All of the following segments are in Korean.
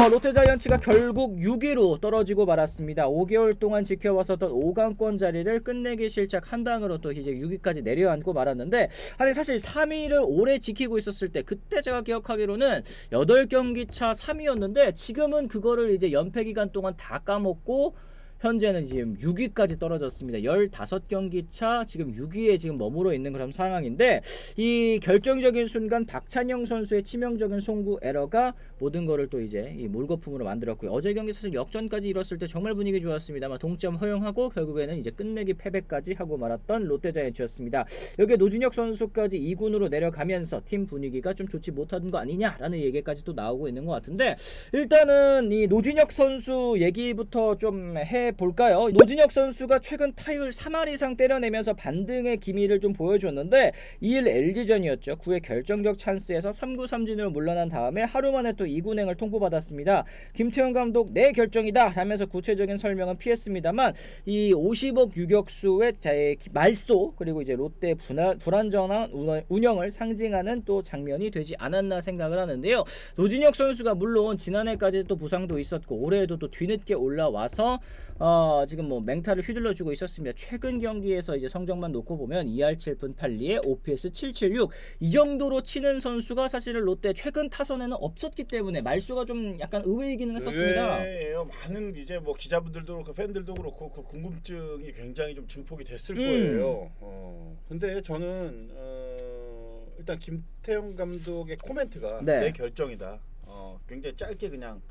어, 롯데자이언츠가 결국 6위로 떨어지고 말았습니다. 5개월 동안 지켜왔었던 5강권 자리를 끝내기 실책 한 방으로 또 이제 6위까지 내려앉고 말았는데 아니 사실 3위를 오래 지키고 있었을 때 그때 제가 기억하기로는 8경기 차 3위였는데 지금은 그거를 이제 연패 기간 동안 다 까먹고 현재는 지금 6위까지 떨어졌습니다. 15경기 차 지금 6위에 지금 머무르 있는 그런 상황인데 이 결정적인 순간 박찬영 선수의 치명적인 송구 에러가 모든 거를 또 이제 이 물거품으로 만들었고요. 어제 경기 사실 역전까지 이뤘을 때 정말 분위기 좋았습니다만 동점 허용하고 결국에는 이제 끝내기 패배까지 하고 말았던 롯데자이언츠였습니다. 여기에 노진혁 선수까지 2군으로 내려가면서 팀 분위기가 좀 좋지 못한 거 아니냐라는 얘기까지 또 나오고 있는 것 같은데 일단은 이 노진혁 선수 얘기부터 좀 해 볼까요? 노진혁 선수가 최근 타율 3할 이상 때려내면서 반등의 기미를 좀 보여줬는데 2일 LG전이었죠. 9회 결정적 찬스에서 3구 3진으로 물러난 다음에 하루 만에 또 2군행을 통보받았습니다. 김태형 감독 내 결정이다 하면서 구체적인 설명은 피했습니다만 이 50억 유격수의 제 말소 그리고 이제 롯데 불안, 불안정한 운영- 운영을 상징하는 또 장면이 되지 않았나 생각을 하는데요. 노진혁 선수가 물론 지난해까지 또 부상도 있었고 올해에도 또 뒤늦게 올라와서 어, 지금 뭐 맹타를 휘둘러 주고 있었습니다. 최근 경기에서 이제 성적만 놓고 보면 2할 7분 8리에 OPS 776 이 정도로 치는 선수가 사실은 롯데 최근 타선에는 없었기 때문에 말수가 좀 약간 의외이기는 했었습니다. 의외예요. 많은 이제 뭐 기자분들도 그렇고 팬들도 그렇고 그 궁금증이 굉장히 좀 증폭이 됐을 음. 거예요. 어. 근데 저는 어, 일단 김태형 감독의 코멘트가 네. 내 결정이다. 어, 굉장히 짧게 그냥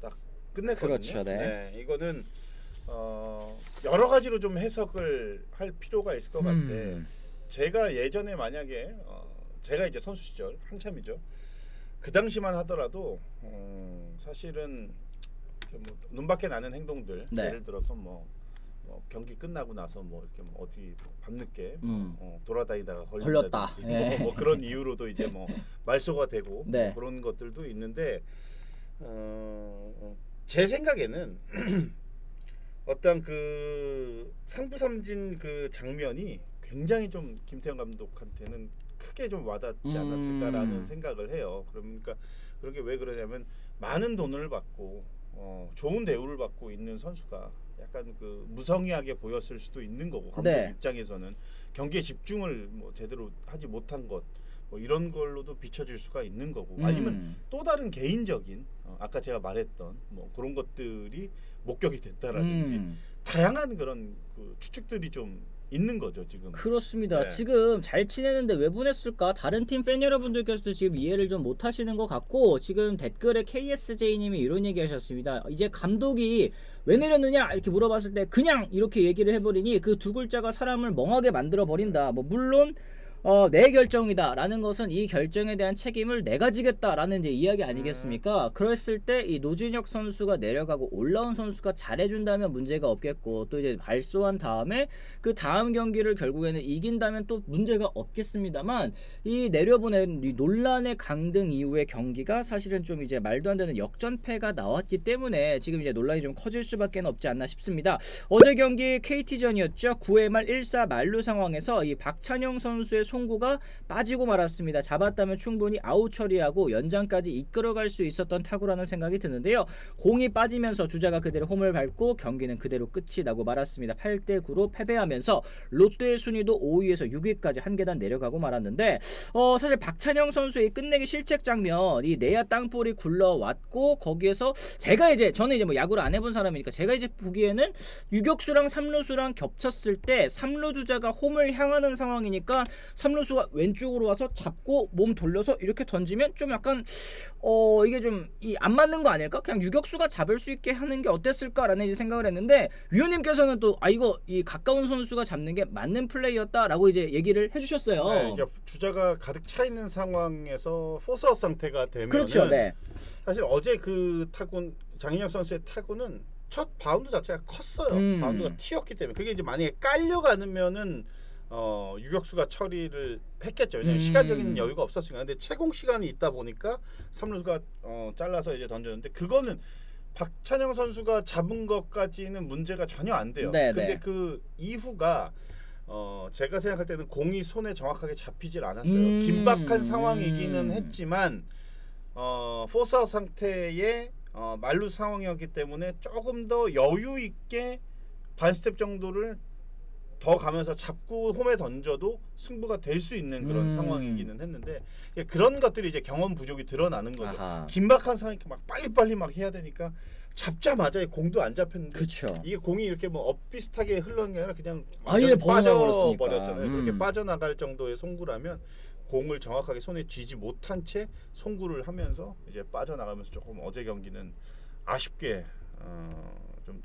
딱 끝냈거든요. 그렇죠, 네. 이거는 어, 여러 가지로 좀 해석을 할 필요가 있을 것 같아. 음. 제가 예전에 만약에 어, 제가 이제 선수 시절 한참이죠. 그 당시만 하더라도 어, 사실은 뭐 눈밖에 나는 행동들 네. 예를 들어서 뭐, 뭐 경기 끝나고 나서 뭐 이렇게 뭐 어디 뭐 밤늦게 음. 어, 돌아다니다가 걸렸다. 예. 뭐, 뭐 그런 이유로도 이제 뭐 말소가 되고 네. 뭐 그런 것들도 있는데 어, 어, 제 생각에는 어떤 그 상부삼진 그 장면이 굉장히 좀 김태형 감독한테는 크게 좀 와닿지 않았을까라는 음. 생각을 해요. 그러니까 그렇게 왜 그러냐면 많은 돈을 받고 어, 좋은 대우를 받고 있는 선수가 약간 그 무성의하게 보였을 수도 있는 거고 감독 네. 입장에서는 경기에 집중을 뭐 제대로 하지 못한 것. 뭐 이런 걸로도 비춰질 수가 있는 거고 아니면 음. 또 다른 개인적인 어, 아까 제가 말했던 뭐 그런 것들이 목격이 됐다라든지 음. 다양한 그런 그 추측들이 좀 있는 거죠 지금. 그렇습니다. 네. 지금 잘 치내는데 왜 보냈을까? 다른 팀 팬 여러분들께서도 지금 이해를 좀 못하시는 것 같고 지금 댓글에 KSJ님이 이런 얘기하셨습니다. 이제 감독이 왜 내렸느냐 이렇게 물어봤을 때 그냥 이렇게 얘기를 해버리니 그 두 글자가 사람을 멍하게 만들어 버린다. 뭐 물론 어, 내 결정이다라는 것은 이 결정에 대한 책임을 내가 지겠다라는 이제 이야기 아니겠습니까? 그랬을 때 이 노진혁 선수가 내려가고 올라온 선수가 잘해준다면 문제가 없겠고 또 이제 발소한 다음에 그 다음 경기를 결국에는 이긴다면 또 문제가 없겠습니다만 이 내려보낸 이 논란의 강등 이후의 경기가 사실은 좀 이제 말도 안 되는 역전패가 나왔기 때문에 지금 이제 논란이 좀 커질 수밖에 없지 않나 싶습니다. 어제 경기 KT전이었죠. 9회 말 1사 만루 상황에서 이 박찬영 선수의 송구가 빠지고 말았습니다. 잡았다면 충분히 아웃 처리하고 연장까지 이끌어갈 수 있었던 타구라는 생각이 드는데요. 공이 빠지면서 주자가 그대로 홈을 밟고 경기는 그대로 끝이 나고 말았습니다. 8대 9로 패배하면서 롯데의 순위도 5위에서 6위까지 한 계단 내려가고 말았는데 어 사실 박찬영 선수의 끝내기 실책 장면 이 내야 땅볼이 굴러왔고 거기에서 제가 이제 저는 이제 뭐 야구를 안 해본 사람이니까 제가 이제 보기에는 유격수랑 삼루수랑 겹쳤을 때 삼루 주자가 홈을 향하는 상황이니까 삼루수가 왼쪽으로 와서 잡고 몸 돌려서 이렇게 던지면 좀 약간 어 이게 좀 이 안 맞는 거 아닐까? 그냥 유격수가 잡을 수 있게 하는 게 어땠을까라는 생각을 했는데 위원님께서는 또 아 이거 이 가까운 선수가 잡는 게 맞는 플레이였다라고 이제 얘기를 해주셨어요. 네, 이제 주자가 가득 차 있는 상황에서 포스아웃 상태가 되면 그렇죠, 네. 사실 어제 그 타구 장인혁 선수의 타구는 첫 바운드 자체가 컸어요. 음. 바운드가 튀었기 때문에 그게 이제 만약에 깔려가면은 어, 유격수가 처리를 했겠죠. 왜냐면 음. 시간적인 여유가 없었으니까. 근데 채공 시간이 있다 보니까 삼루수가 어, 잘라서 이제 던졌는데 그거는 박찬영 선수가 잡은 것까지는 문제가 전혀 안 돼요. 네, 근데 네. 그 이후가 어, 제가 생각할 때는 공이 손에 정확하게 잡히질 않았어요. 음. 긴박한 상황이기는 음. 했지만 어, 포스아웃 상태에 어, 말루 상황이었기 때문에 조금 더 여유 있게 반 스텝 정도를 더 가면서 잡고 홈에 던져도 승부가 될 수 있는 그런 음. 상황이기는 했는데 예, 그런 것들이 이제 경험 부족이 드러나는 거죠. 아하. 긴박한 상황이 막 빨리빨리 막 해야 되니까 잡자마자 이 공도 안 잡혔는데 그렇죠. 이게 공이 이렇게 뭐 엇비슷하게 흘러간 게 아니라 그냥 아예 완전히 벗어나버렸으니까. 빠져버렸잖아요. 음. 그렇게 빠져나갈 정도의 송구라면 공을 정확하게 손에 쥐지 못한 채 송구를 하면서 이제 빠져나가면서 조금 어제 경기는 아쉽게 어, 좀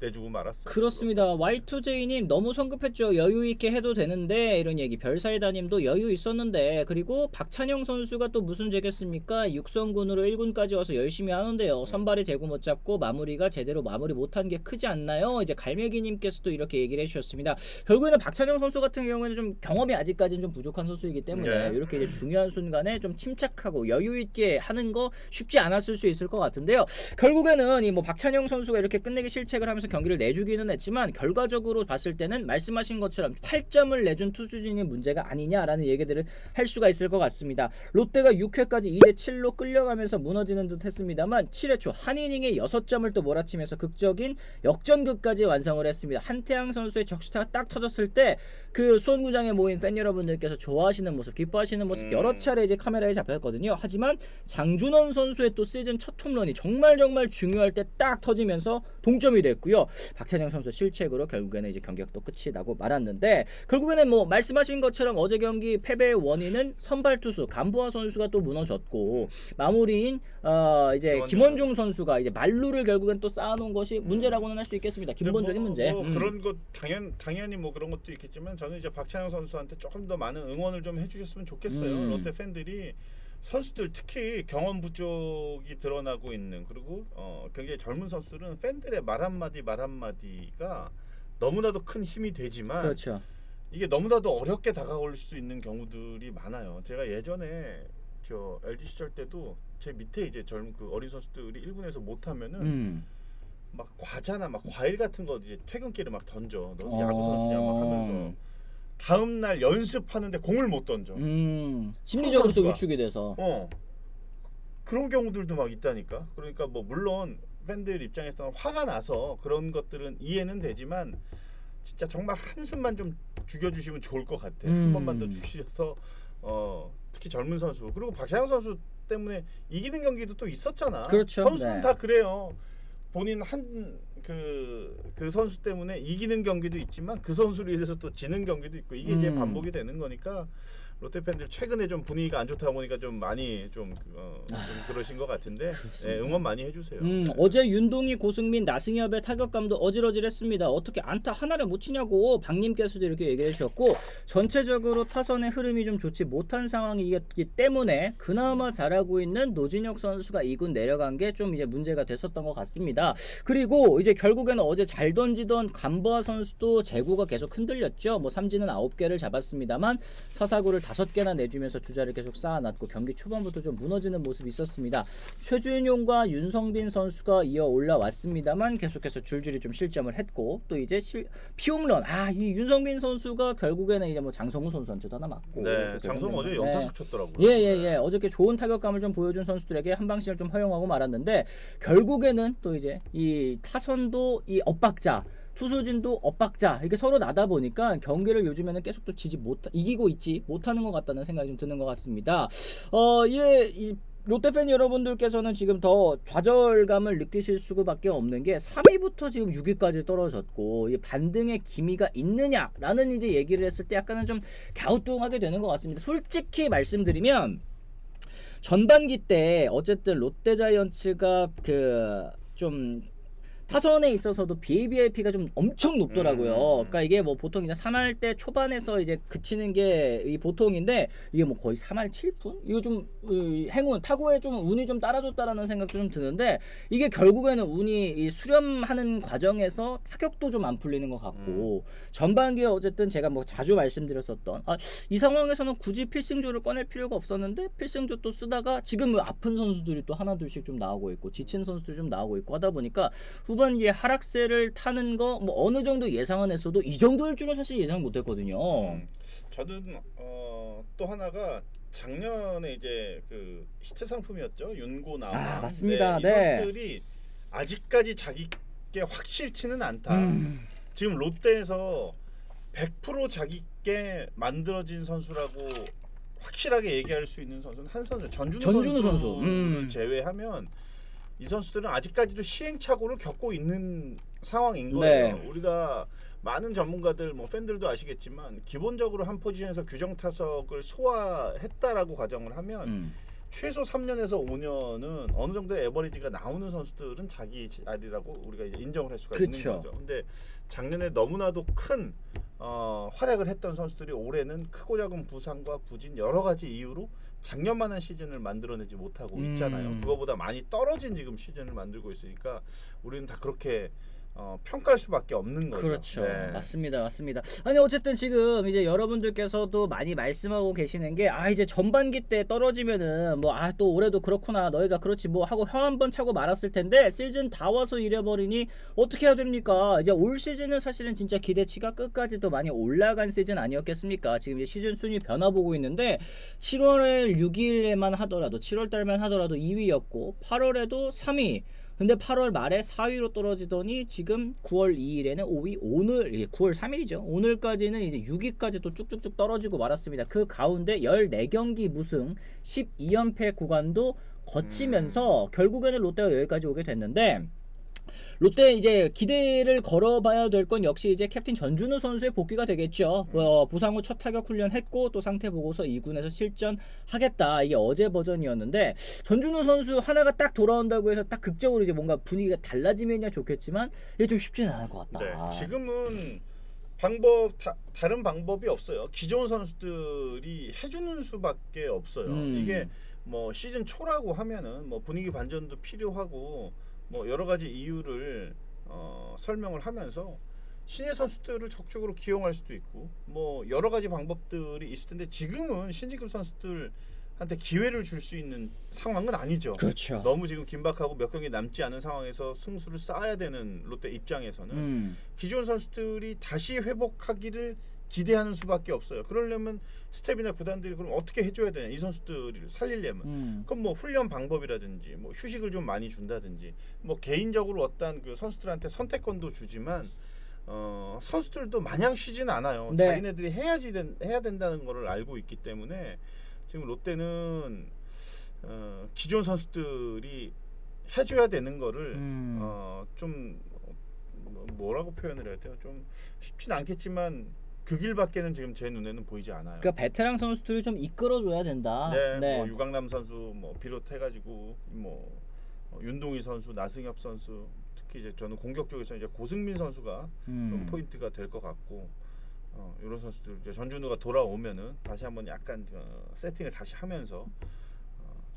내주고 말았어요. 그렇습니다. Y2J님 너무 성급했죠. 여유 있게 해도 되는데 이런 얘기. 별사이다님도 여유 있었는데 그리고 박찬영 선수가 또 무슨 죄겠습니까? 육성군으로 1군까지 와서 열심히 하는데요. 선발이 제구 못 잡고 마무리가 제대로 마무리 못한 게 크지 않나요? 이제 갈매기님께서도 이렇게 얘기를 해주셨습니다. 결국에는 박찬영 선수 같은 경우에는 좀 경험이 아직까지는 좀 부족한 선수이기 때문에 네. 이렇게 이제 중요한 순간에 좀 침착하고 여유 있게 하는 거 쉽지 않았을 수 있을 것 같은데요. 결국에는 이 뭐 박찬영 선수가 이렇게 끝내기 실책을 하면서 경기를 내주기는 했지만 결과적으로 봤을 때는 말씀하신 것처럼 8점을 내준 투수진이 문제가 아니냐라는 얘기들을 할 수가 있을 것 같습니다. 롯데가 6회까지 2대 7로 끌려가면서 무너지는 듯 했습니다만 7회 초 한 이닝에 6점을 또 몰아치면서 극적인 역전극까지 완성을 했습니다. 한태양 선수의 적시타가 딱 터졌을 때 그 수원구장에 모인 팬 여러분들께서 좋아하시는 모습, 기뻐하시는 모습 음. 여러 차례 이제 카메라에 잡혔거든요. 하지만 장준원 선수의 또 시즌 첫 홈런이 정말 정말 중요할 때 딱 터지면서 동점이 됐고요. 박찬영 선수 실책으로 결국에는 이제 경기가 또 끝이 나고 말았는데 결국에는 뭐 말씀하신 것처럼 어제 경기 패배의 원인은 선발 투수 간부화 선수가 또 무너졌고 마무리인 어 이제 김원중 선수가 이제 말루를 결국엔 또 쌓아놓은 것이 문제라고는 할 수 있겠습니다. 근본적인 뭐, 문제. 뭐 음. 그런 것 당연 당연히 뭐 그런 것도 있겠지만 저는 이제 박찬영 선수한테 조금 더 많은 응원을 좀 해주셨으면 좋겠어요. 음. 롯데 팬들이 선수들 특히 경험 부족이 드러나고 있는 그리고 어, 굉장히 젊은 선수들은 팬들의 말 한마디 말 한마디가 너무나도 큰 힘이 되지만 그렇죠. 이게 너무나도 어렵게 다가올 수 있는 경우들이 많아요. 제가 예전에 저 LG 시절 때도 제 밑에 이제 젊은 그 어린 선수들이 1군에서 못하면은 음. 막 과자나 막 과일 같은 거 이제 퇴근길에 막 던져. 너 어. 야구 선수냐 막 하면서 다음 날 연습하는데 공을 못 던져. 음. 심리적으로 또 선수가. 위축이 돼서. 어. 그런 경우들도 막 있다니까. 그러니까 뭐 물론 팬들 입장에서는 화가 나서 그런 것들은 이해는 되지만 진짜 정말 한숨만 좀 죽여주시면 좋을 것 같아. 음. 한 번만 더 주셔서 어 특히 젊은 선수 그리고 박찬영 선수 때문에 이기는 경기도 또 있었잖아. 그렇죠. 선수는 네. 다 그래요. 본인 한 그 그 선수 때문에 이기는 경기도 있지만 그 선수로 인해서 또 지는 경기도 있고 이게 이제 음. 반복이 되는 거니까 롯데 팬들 최근에 좀 분위기가 안 좋다 보니까 좀 많이 좀, 어, 좀 그러신 것 같은데 예, 응원 많이 해주세요. 아, 음, 네. 어제 윤동희, 고승민, 나승엽의 타격감도 어질어질했습니다. 어떻게 안타 하나를 못 치냐고 박님께서도 이렇게 얘기해 주셨고 전체적으로 타선의 흐름이 좀 좋지 못한 상황이기 때문에 그나마 잘하고 있는 노진혁 선수가 2군 내려간 게 좀 이제 문제가 됐었던 것 같습니다. 그리고 이제 결국에는 어제 잘 던지던 간보아 선수도 제구가 계속 흔들렸죠. 뭐 삼진은 9개를 잡았습니다만 사사구를 5개나 내주면서 주자를 계속 쌓아놨고 경기 초반부터 좀 무너지는 모습이 있었습니다. 최준용과 윤성빈 선수가 이어 올라왔습니다만 계속해서 줄줄이 좀 실점을 했고 또 이제 실, 피홈런 아 이 윤성빈 선수가 결국에는 이제 뭐 장성우 선수한테도 하나 맞고 네, 또 장성 어제 결국에는, 연타석 쳤더라고요. 예예예 어저께 좋은 타격감을 좀 보여준 선수들에게 한 방씩을 좀 허용하고 말았는데 결국에는 또 이제 이 타선도 이 엇박자 투수진도 엇박자 이게 서로 나다 보니까 경기를 요즘에는 계속 또 지지 못 이기고 있지 못하는 것 같다는 생각이 좀 드는 것 같습니다. 어이 롯데 팬 여러분들께서는 지금 더 좌절감을 느끼실 수밖에 없는 게 3위부터 지금 6위까지 떨어졌고 이 반등의 기미가 있느냐라는 이제 얘기를 했을 때 약간은 좀 갸우뚱하게 되는 것 같습니다. 솔직히 말씀드리면 전반기 때 어쨌든 롯데자이언츠가 그좀 타선에 있어서도 BABIP가 좀 엄청 높더라고요. 음. 그러니까 이게 뭐 보통 이제 3할 때 초반에서 이제 그치는 게 이 보통인데 이게 뭐 거의 3할 7푼? 이거 좀 이, 행운 타구에 좀 운이 좀 따라줬다라는 생각도 좀 드는데 이게 결국에는 운이 이 수렴하는 과정에서 타격도 좀 안 풀리는 것 같고 전반기에 어쨌든 제가 뭐 자주 말씀드렸었던 아, 이 상황에서는 굳이 필승조를 꺼낼 필요가 없었는데 필승조 또 쓰다가 지금 뭐 아픈 선수들이 또 하나 둘씩 좀 나오고 있고 지친 선수들 좀 나오고 있고 하다 보니까 후반 후반기에 하락세를 타는 거 뭐 어느 정도 예상은 했어도 이 정도일 줄은 사실 예상 못했거든요. 음, 저는 어, 또 하나가 작년에 이제 그 히트 상품이었죠 윤고 나와 아, 맞습니다. 이 네. 선수들이 아직까지 자기께 확실치는 않다. 음. 지금 롯데에서 100% 자기께 만들어진 선수라고 확실하게 얘기할 수 있는 선수는 한 선수 전준우, 전준우 선수. 선수를 음. 제외하면 이 선수들은 아직까지도 시행착오를 겪고 있는 상황인 네. 거예요. 우리가 많은 전문가들 뭐 팬들도 아시겠지만 기본적으로 한 포지션에서 규정 타석을 소화했다라고 가정을 하면 음. 최소 3년에서 5년은 어느 정도의 에버리지가 나오는 선수들은 자기 자리라고 우리가 이제 인정을 할 수가 그쵸. 있는 거죠. 근데 작년에 너무나도 큰 어, 활약을 했던 선수들이 올해는 크고 작은 부상과 부진 여러 가지 이유로 작년만한 시즌을 만들어내지 못하고 음. 있잖아요. 그거보다 많이 떨어진 지금 시즌을 만들고 있으니까 우리는 다 그렇게 어, 평가할 수밖에 없는 거죠. 그렇죠. 네. 맞습니다. 맞습니다. 아니 어쨌든 지금 이제 여러분들께서도 많이 말씀하고 계시는 게 아 이제 전반기 때 떨어지면은 뭐 아 또 올해도 그렇구나 너희가 그렇지 뭐 하고 혀 한 번 차고 말았을 텐데 시즌 다 와서 이래버리니 어떻게 해야 됩니까? 이제 올 시즌은 사실은 진짜 기대치가 끝까지도 많이 올라간 시즌 아니었겠습니까? 지금 이제 시즌 순위 변화 보고 있는데 7월 6일에만 하더라도 7월 달만 하더라도 2위였고 8월에도 3위 근데 8월 말에 4위로 떨어지더니 지금 9월 2일에는 5위, 오늘 예, 9월 3일이죠. 오늘까지는 이제 6위까지 또 쭉쭉쭉 떨어지고 말았습니다. 그 가운데 14경기 무승 12연패 구간도 거치면서 결국에는 롯데가 여기까지 오게 됐는데 롯데 이제 기대를 걸어봐야 될 건 역시 이제 캡틴 전준우 선수의 복귀가 되겠죠. 어, 부상 후 첫 타격 훈련했고 또 상태 보고서 2군에서 실전하겠다. 이게 어제 버전이었는데 전준우 선수 하나가 딱 돌아온다고 해서 딱 극적으로 이제 뭔가 분위기가 달라지면야 좋겠지만 이게 좀 쉽지는 않을 것 같다. 네, 지금은 방법 다, 다른 방법이 없어요. 기존 선수들이 해주는 수밖에 없어요. 음. 이게 뭐 시즌 초라고 하면은 뭐 분위기 반전도 필요하고 뭐 여러 가지 이유를 어, 설명을 하면서 신예 선수들을 적극적으로 기용할 수도 있고 뭐 여러 가지 방법들이 있을 텐데 지금은 신지급 선수들한테 기회를 줄 수 있는 상황은 아니죠. 그렇죠. 너무 지금 긴박하고 몇 경기 남지 않은 상황에서 승수를 쌓아야 되는 롯데 입장에서는 음. 기존 선수들이 다시 회복하기를 기대하는 수밖에 없어요. 그러려면 스텝이나 구단들이 그럼 어떻게 해줘야 되냐 이 선수들을 살리려면 음. 그럼 뭐 훈련 방법이라든지 뭐 휴식을 좀 많이 준다든지 뭐 개인적으로 어떤 그 선수들한테 선택권도 주지만 어 선수들도 마냥 쉬지는 않아요. 네. 자기네들이 해야지 된, 해야 된다는 거를 알고 있기 때문에 지금 롯데는 어, 기존 선수들이 해줘야 되는 거를 음. 어 좀 뭐라고 표현을 해야 돼요? 좀 쉽진 않겠지만 그 길밖에는 지금 제 눈에는 보이지 않아요. 그러니까 베테랑 선수들을 좀 이끌어줘야 된다. 네, 뭐 유강남 선수 뭐 비롯해가지고 뭐 어, 윤동희 선수, 나승엽 선수, 특히 이제 저는 공격 쪽에서 이제 고승민 선수가 좀 음. 포인트가 될 것 같고 어, 이런 선수들 이제 전준우가 돌아오면은 다시 한번 약간 어, 세팅을 다시 하면서 어,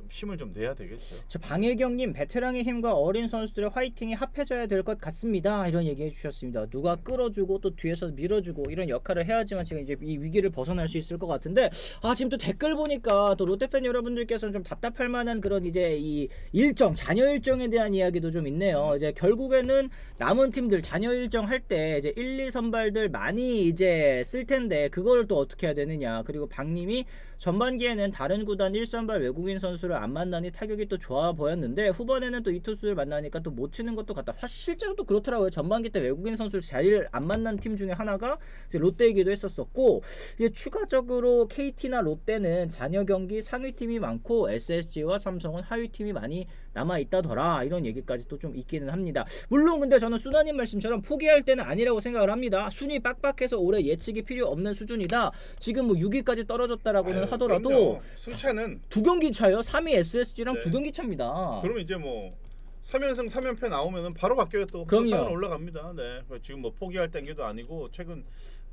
좀 힘을 좀 내야 되겠죠. 저 방일경님 베테랑의 힘과 어린 선수들의 화이팅이 합해져야 될 것 같습니다. 이런 얘기해 주셨습니다. 누가 끌어주고 또 뒤에서 밀어주고 이런 역할을 해야지만 지금 이제 이 위기를 벗어날 수 있을 것 같은데 아 지금 또 댓글 보니까 또 롯데 팬 여러분들께서는 좀 답답할 만한 그런 이제 이 일정 잔여 일정에 대한 이야기도 좀 있네요. 이제 결국에는 남은 팀들 잔여 일정 할 때 이제 1, 2 선발들 많이 이제 쓸 텐데 그걸 또 어떻게 해야 되느냐 그리고 박님이 전반기에는 다른 구단 1선발 외국인 선수를 안 만나니 타격이 또 좋아 보였는데 후반에는 또 이 투수를 만나니까 또 못 치는 것도 같다. 사실 실제로 또 그렇더라고요. 전반기 때 외국인 선수를 제일 안 만난 팀 중에 하나가 이제 롯데이기도 했었었고 이제 추가적으로 KT나 롯데는 잔여 경기 상위 팀이 많고 SSG와 삼성은 하위 팀이 많이 남아 있다더라 이런 얘기까지 또 좀 있기는 합니다. 물론 근데 저는 수나님 말씀처럼 포기할 때는 아니라고 생각을 합니다. 순위 빡빡해서 올해 예측이 필요 없는 수준이다. 지금 뭐 6위까지 떨어졌다라고는 하더라도. 승차는 두 경기 차요. 3위 SSG랑 네. 두 경기 차입니다. 그러면 이제 뭐 3연승 3연패 나오면은 바로 바뀌어요 또. 그럼요. 올라갑니다. 네. 지금 뭐 포기할 단계도 아니고 최근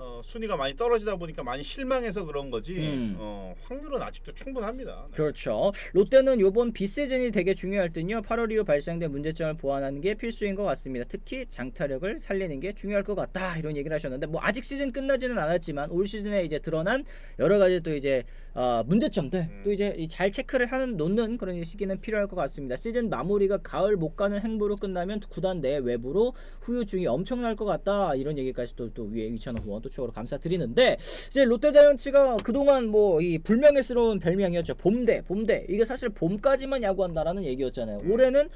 어, 순위가 많이 떨어지다 보니까 많이 실망해서 그런 거지. 음. 어, 어, 확률은 아직도 충분합니다. 네. 그렇죠. 롯데는 이번 비시즌이 되게 중요할 듯요. 8월 이후 발생된 문제점을 보완하는 게 필수인 것 같습니다. 특히 장타력을 살리는 게 중요할 것 같다 이런 얘기를 하셨는데 뭐 아직 시즌 끝나지는 않았지만 올 시즌에 이제 드러난 여러 가지 또 이제 어, 문제점들 음. 또 이제 이잘 체크를 하는 놓는 그런 시기는 필요할 것 같습니다. 시즌 마무리가 가을 못 가는 행보로 끝나면 구단 내 외부로 후유증이 엄청날 것 같다 이런 얘기까지 또, 또 위에 이찬호 후원 또 추가로 감사드리는데 이제 롯데자이언츠가 그동안 뭐 이 불명예스러운 별명이었죠. 봄대, 봄대. 이게 사실 봄까지만 야구한다라는 얘기였잖아요. 음. 올해는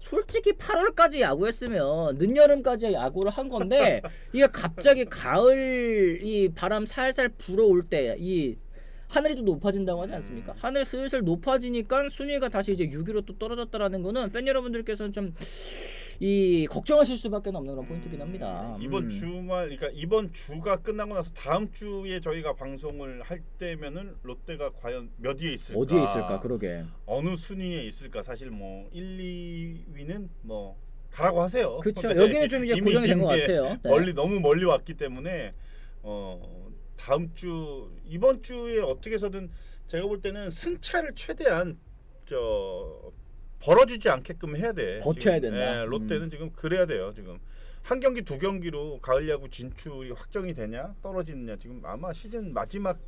솔직히 8월까지 야구했으면 늦여름까지 야구를 한 건데 이게 갑자기 가을 이 바람 살살 불어올 때 이 하늘이 또 높아진다고 하지 않습니까? 음. 하늘 슬슬 높아지니까 순위가 다시 이제 6위로 또 떨어졌다라는 거는 팬 여러분들께서는 좀 이 걱정하실 수밖에 없는 그런 포인트긴 합니다. 음, 이번 음. 주말 그러니까 이번 주가 끝나고 나서 다음 주에 저희가 방송을 할 때면은 롯데가 과연 몇 위에 있을까? 어디에 있을까? 그러게. 어느 순위에 있을까? 사실 뭐 1, 2위는 뭐 가라고 하세요. 그렇죠. 네. 여기는 좀 이제 고정이 된 것 같아요. 네. 멀리 너무 멀리 왔기 때문에 어 다음 주 이번 주에 어떻게 해서든 제가 볼 때는 승차를 최대한 저 벌어지지 않게끔 해야 돼. 버텨야 지금. 된다. 예, 롯데는 음. 지금 그래야 돼요. 지금 한 경기 두 경기로 가을 야구 진출이 확정이 되냐 떨어지느냐 지금 아마 시즌 마지막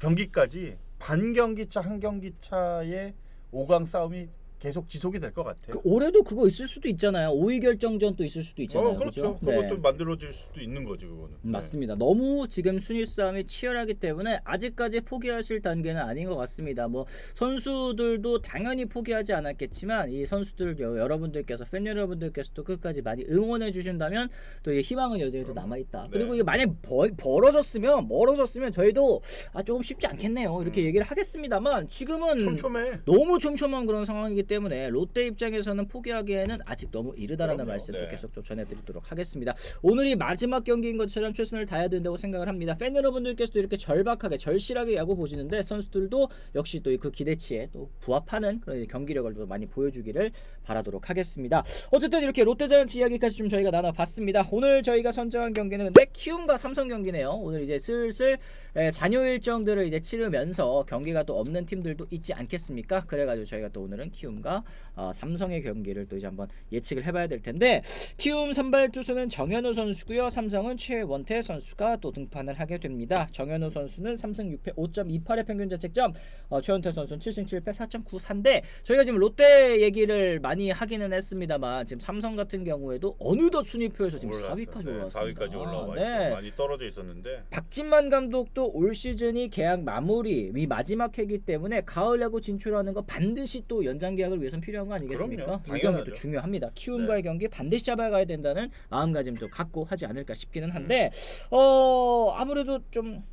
경기까지 반 경기 차 한 경기 차의 5강 싸움이 계속 지속이 될 것 같아요. 그 올해도 그거 있을 수도 있잖아요. 5위 결정전 또 있을 수도 있잖아요. 어, 그렇죠. 그죠? 네. 그것도 만들어질 수도 있는 거지 그거는. 네. 맞습니다. 너무 지금 순위 싸움이 치열하기 때문에 아직까지 포기하실 단계는 아닌 것 같습니다. 뭐 선수들도 당연히 포기하지 않았겠지만 이 선수들 여- 여러분들께서 팬 여러분들께서도 끝까지 많이 응원해 주신다면 또이 희망은 여전히 또. 남아 있다. 네. 그리고 이게 만약 벌, 벌어졌으면 멀어졌으면 저희도 아 조금 쉽지 않겠네요. 이렇게 음. 얘기를 하겠습니다만 지금은 촘촘해. 너무 촘촘한 그런 상황이기 때문에 롯데 입장에서는 포기하기에는 아직 너무 이르다라는 그럼요. 말씀도 네. 계속 좀 전해드리도록 하겠습니다. 오늘이 마지막 경기인 것처럼 최선을 다해야 된다고 생각을 합니다. 팬 여러분들께서도 이렇게 절박하게 절실하게 야구 보시는데 선수들도 역시 또 그 기대치에 또 부합하는 그런 경기력을 또 많이 보여주기를 바라도록 하겠습니다. 어쨌든 이렇게 롯데자이언츠 이야기까지 좀 저희가 나눠봤습니다. 오늘 저희가 선정한 경기는 근데 키움과 삼성 경기네요. 오늘 이제 슬슬 에, 잔여 일정들을 이제 치르면서 경기가 또 없는 팀들도 있지 않겠습니까? 그래가지고 저희가 또 오늘은 키움 과 어, 삼성의 경기를 또 이제 한번 예측을 해봐야 될 텐데 키움 선발 투수는 정현우 선수고요. 삼성은 최원태 선수가 또 등판을 하게 됩니다. 정현우 선수는 3승 6패 5.28의 평균 자책점, 어, 최원태 선수는 7승 7패 4.93대 저희가 지금 롯데 얘기를 많이 하기는 했습니다만 지금 삼성 같은 경우에도 어느덧 순위표에서 지금 올라왔어요. 4위까지 네, 올라왔습니다. 4위까지 올라와 네. 있어. 많이 떨어져 있었는데. 박진만 감독도 올 시즌이 계약 마무리 이 마지막 해기 때문에 가을 야구 진출하는 거 반드시 또 연장 계약 을 위해선 필요한 거 아니겠습니까? 그럼요. 이 경기도 당연하죠. 네. 중요합니다. 키움과의 경기 반드시 잡아가야 된다는 마음가짐도 갖고 하지 않을까 싶기는 한데 어 아무래도 좀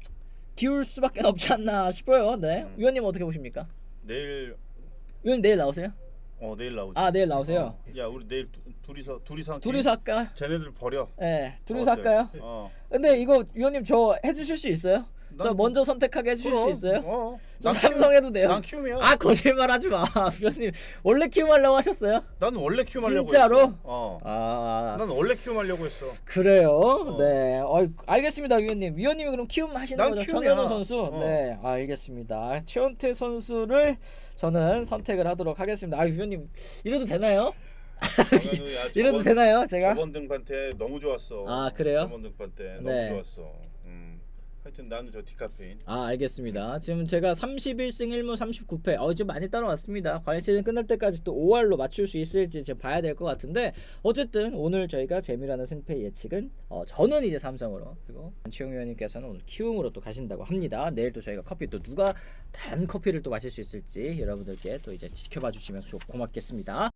기울 수밖에 없지 않나 싶어요. 네, 음. 위원님 어떻게 보십니까? 내일 위원님 내일 나오세요? 어 내일 나오지. 아 내일 나오세요. 어, 야 우리 내일 두, 둘이서 둘이서 한 둘이서 할까? 쟤네들 버려. 예, 네, 둘이서 어때? 할까요? 어. 근데 이거 위원님 저 해주실 수 있어요? 저 난- 먼저 선택하게 해주실 수 그럼, 있어요? 어. 저 난 삼성 해도 돼요. 키움, 난 키움이야. 아 거짓말 하지 마, 위원님 원래 키움 하려고 하셨어요? 난 원래 키움 하려고 진짜로? 했어. 어. 아 난 원래 키움 하려고 했어. 그래요. 어. 네, 어, 알겠습니다, 위원님. 위원님이 그럼 키움 하시는 난 거죠? 키움이야. 정현우 선수. 어. 네, 알겠습니다. 최원태 선수를 저는 선택을 하도록 하겠습니다. 아 위원님 이래도 되나요? 정현우, 야, 이래도 저번- 되나요, 제가? 저번 등판 때 너무 좋았어. 아, 그래요? 저번 등판 때 너무 네. 좋았어. 음. 하여튼 나는 저 디카페인. 아 알겠습니다. 지금 제가 31승 1무 39패 어 지금 많이 따라왔습니다. 과연 시즌 끝날 때까지 또 5할로 맞출 수 있을지 지금 봐야 될 것 같은데 어쨌든 오늘 저희가 재미라는 승패 예측은 어, 저는 이제 삼성으로 그리고 안치홍 위원님께서는 오늘 키움으로 또 가신다고 합니다. 내일 또 저희가 커피 또 누가 단 커피를 또 마실 수 있을지 여러분들께 또 이제 지켜봐 주시면 좀 고맙겠습니다.